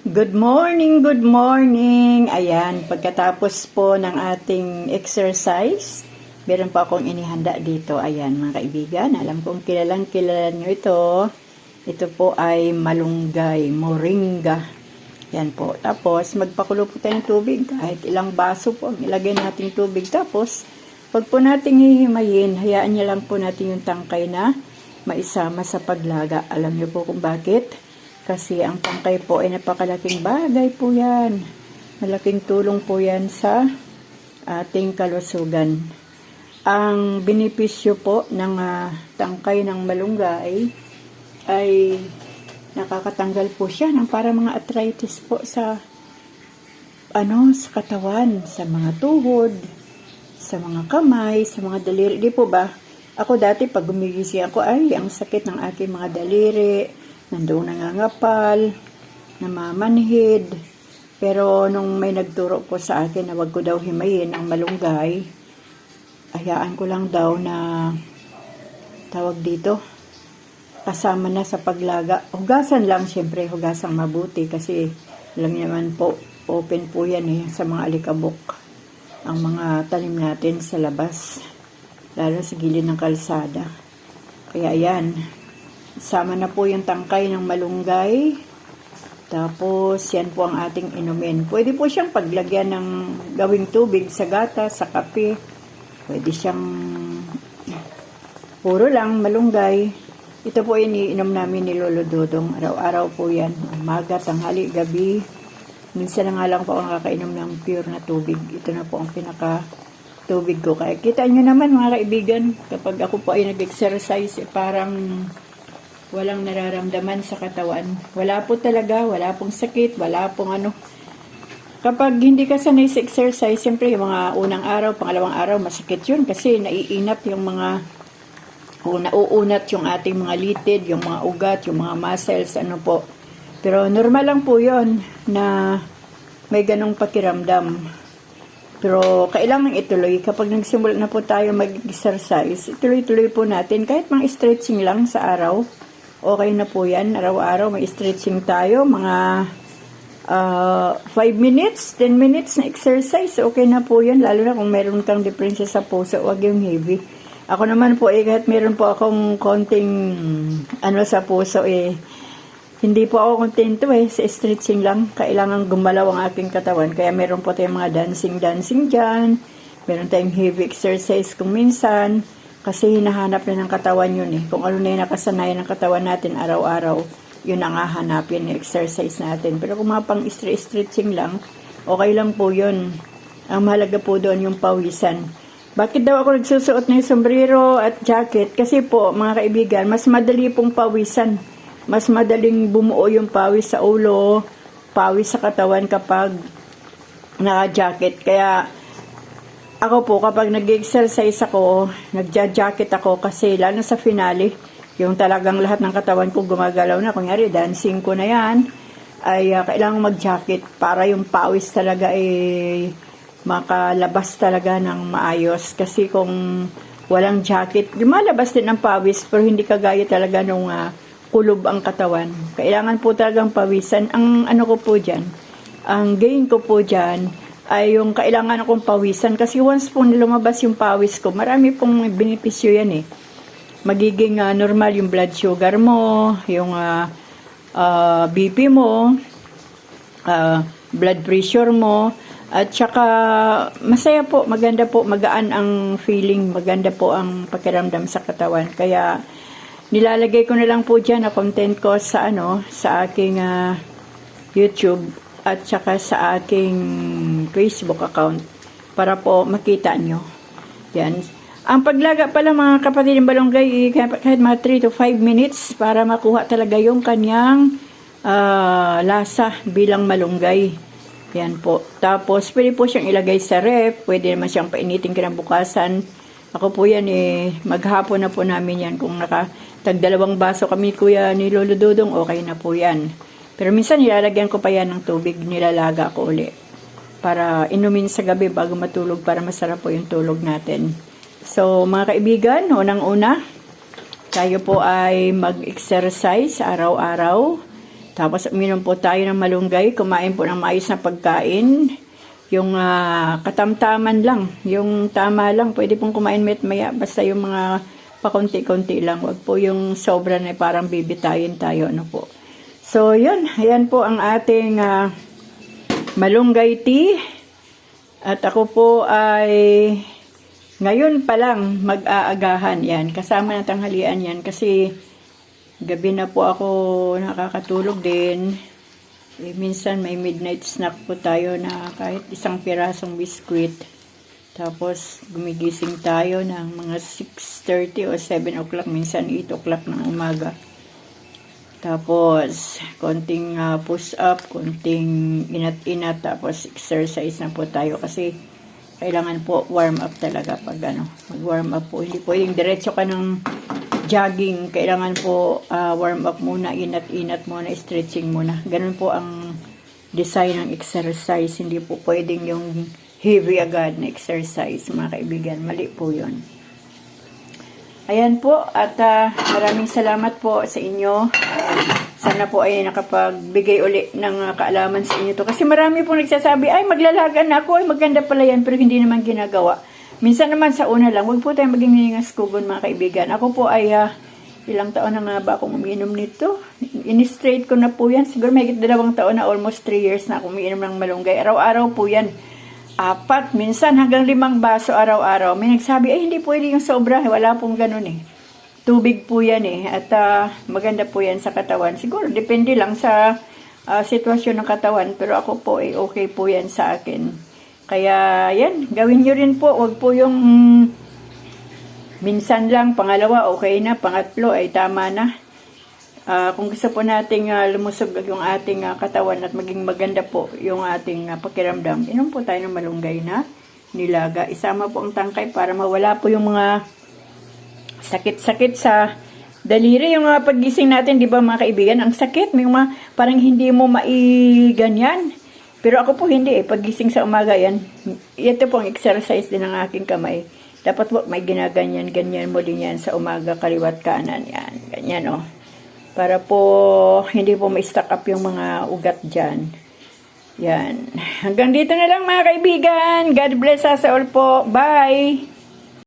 Good morning, good morning. Ayan, pagkatapos po ng ating exercise, meron pa akong inihanda dito. Ayan, mga kaibigan, alam kong kilalang kilala nyo ito. Ito po ay malunggay, moringa. Yan po. Tapos, magpakulo po tayo ng tubig. Kahit ilang baso po, ang ilagay natin tubig. Tapos, pag po natin hihimayin, hayaan niya lang po natin yung tangkay na maisama sa paglaga. Alam niyo po kung bakit? Kasi ang tangkay po ay napakalaking bagay po yan. Malaking tulong po yan sa ating kalusugan. Ang benepisyo po ng ah, tangkay ng malunggay ay nakakatanggal po siya ng para mga arthritis po sa ano sa katawan, sa mga tuhod, sa mga kamay, sa mga daliri. Di po ba? Ako dati pag gumigising ako, ay, ang sakit ng aking mga daliri, nandoon nangangapal, namamanhid. Pero nung may nagturo po sa akin na wag ko daw himayin ang malunggay, hayaan ko lang daw na tawag dito, kasama na sa paglaga. Hugasan lang, syempre, hugasan mabuti kasi alam niyo naman po, open po yan eh, sa mga alikabok ang mga tanim natin sa labas, lalo sa gilid ng kalsada. Kaya yan, sama na po yung tangkay ng malunggay, tapos yan po ang ating inumin. Pwede po siyang paglagyan ng gawing tubig sa gata, sa kape, pwede siyang puro lang malunggay. Ito po iniinom namin ni Lolo Dodong. Araw-araw po yan. Umaga, tanghali, gabi. Minsan na nga lang po ako nakakainom ng pure na tubig. Ito na po ang pinaka tubig ko. Kaya kita nyo naman mga kaibigan, kapag ako po ay nag-exercise, eh, parang walang nararamdaman sa katawan. Wala po talaga, wala pong sakit, wala pong ano. Kapag hindi ka sanay sa exercise, siyempre yung mga unang araw, pangalawang araw, masakit yun kasi naiinat yung mga o nauunat yung ating mga litid, yung mga ugat, yung mga muscles, ano po. Pero normal lang po yon na may ganong pakiramdam. Pero kailangan ituloy. Kapag nagsimula na po tayo mag-exercise, ituloy-tuloy po natin. Kahit mga stretching lang sa araw, okay na po yan. Araw-araw may stretching tayo. Mga 5 minutes, 10 minutes na exercise, okay na po yan. Lalo na kung meron kang diferensya sa puso, wag yung heavy. Ako naman po eh, kahit meron po akong konting ano sa puso eh, hindi po ako kontento eh, sa stretching lang. Kailangan gumalaw ang aking katawan. Kaya meron po tayong mga dancing-dancing dyan. Meron tayong heavy exercise kung minsan. Kasi hinahanap na ng katawan yun eh. Kung ano na yung nakasanayan ng katawan natin araw-araw, yun ang hahanapin yung exercise natin. Pero kung mga pang stretching lang, okay lang po yun. Ang mahalaga po doon yung pawisan. Bakit daw ako nagsusuot ng sombrero at jacket? Kasi po, mga kaibigan, mas madali pong pawisan. Mas madaling bumuo yung pawis sa ulo, pawis sa katawan kapag naka-jacket. Kaya, ako po, kapag nag-exercise ako, nagja-jacket ako kasi lalo sa finale, yung talagang lahat ng katawan ko gumagalaw na. Kunyari, dancing ko na yan, ay uh, kailangan mag-jacket para yung pawis talaga ay makalabas talaga ng maayos. Kasi kung walang jacket, lumalabas din ang pawis pero hindi kagaya talaga nung uh, kulob ang katawan. Kailangan po talagang pawisan. Ang ano ko po dyan, ang gain ko po dyan, ay yung kailangan akong pawisan. Kasi once po lumabas yung pawis ko, marami pong benepisyo yan eh. Magiging uh, normal yung blood sugar mo, yung uh, uh, BP mo, uh, blood pressure mo, at saka masaya po, maganda po, magaan ang feeling, maganda po ang pakiramdam sa katawan. Kaya nilalagay ko na lang po diyan na content ko sa ano, sa aking uh, YouTube at saka sa aking Facebook account para po makita nyo. Yan. Ang paglaga pala mga kapatid ng balonggay, kahit mga 3 to 5 minutes para makuha talaga yung kanyang uh, lasa bilang malunggay. Yan po. Tapos, pwede po siyang ilagay sa ref. Pwede naman siyang painitin kinabukasan. Ako po yan eh, maghapon na po namin yan. Kung naka tagdalawang baso kami kuya ni Lolo Dodong, okay na po yan. Pero minsan nilalagyan ko pa yan ng tubig, nilalaga ko uli. Para inumin sa gabi bago matulog para masarap po yung tulog natin. So, mga kaibigan, unang-una, tayo po ay mag-exercise araw-araw. Tapos uminom po tayo ng malunggay, kumain po ng maayos na pagkain. Yung ah, katamtaman lang, yung tama lang, pwede pong kumain met maya, basta yung mga pakunti-kunti lang. Wag po yung sobra na parang bibitayin tayo, ano po. So, yun. Ayan po ang ating ah, malunggay tea. At ako po ay ngayon pa lang mag-aagahan yan. Kasama na tanghalian yan kasi gabi na po ako nakakatulog din. Eh, minsan may midnight snack po tayo na kahit isang pirasong biskwit. Tapos gumigising tayo ng mga 6.30 o 7 o'clock, minsan 8 o'clock ng umaga. Tapos, konting ah, push-up, konting inat-inat, tapos exercise na po tayo kasi kailangan po warm up talaga pag ano, mag-warm up po. Hindi pwedeng diretso ka ng jogging. Kailangan po ah, warm up muna, inat-inat muna, stretching muna. Ganun po ang design ng exercise. Hindi po pwedeng yung heavy agad na exercise, mga kaibigan. Mali po yun. Ayan po, at ah, maraming salamat po sa inyo. Sana po ay nakapagbigay uli ng ah, kaalaman sa inyo to. Kasi marami pong nagsasabi, ay maglalaga na ako, ay maganda pala yan, pero hindi naman ginagawa. Minsan naman sa una lang, huwag po tayong maging ningas kugon mga kaibigan. Ako po ay ah, ilang taon na nga ba akong umiinom nito. In-straight ko na po yan. Siguro may dalawang taon na almost 3 years na akong umiinom ng malunggay. Araw-araw po yan. Apat, minsan hanggang limang baso araw-araw. May nagsabi, ay hindi pwede yung sobra. Wala pong ganun eh. Tubig po yan eh. At ah, maganda po yan sa katawan. Siguro, depende lang sa ah, sitwasyon ng katawan. Pero ako po ay okay po yan sa akin. Kaya yan, gawin nyo rin po. Huwag po yung minsan lang, pangalawa okay na, pangatlo ay tama na. Ah, kung gusto po nating ah, lumusog yung ating ah, katawan at maging maganda po yung ating ah, pakiramdam, inom po tayo ng malunggay na nilaga. Isama po ang tangkay para mawala po yung mga sakit-sakit sa daliri. Yung mga pagising natin, di ba mga kaibigan, ang sakit. May mga parang hindi mo maiganyan. Pero ako po hindi eh. Pagising sa umaga yan, ito pong exercise din ng aking kamay. Dapat po may ginaganyan-ganyan mo din yan sa umaga, kaliwat kanan yan. Ganyan oh. Para po hindi po ma-stack up yung mga ugat dyan. Yan. Hanggang dito na lang mga kaibigan. God bless us all po. Bye!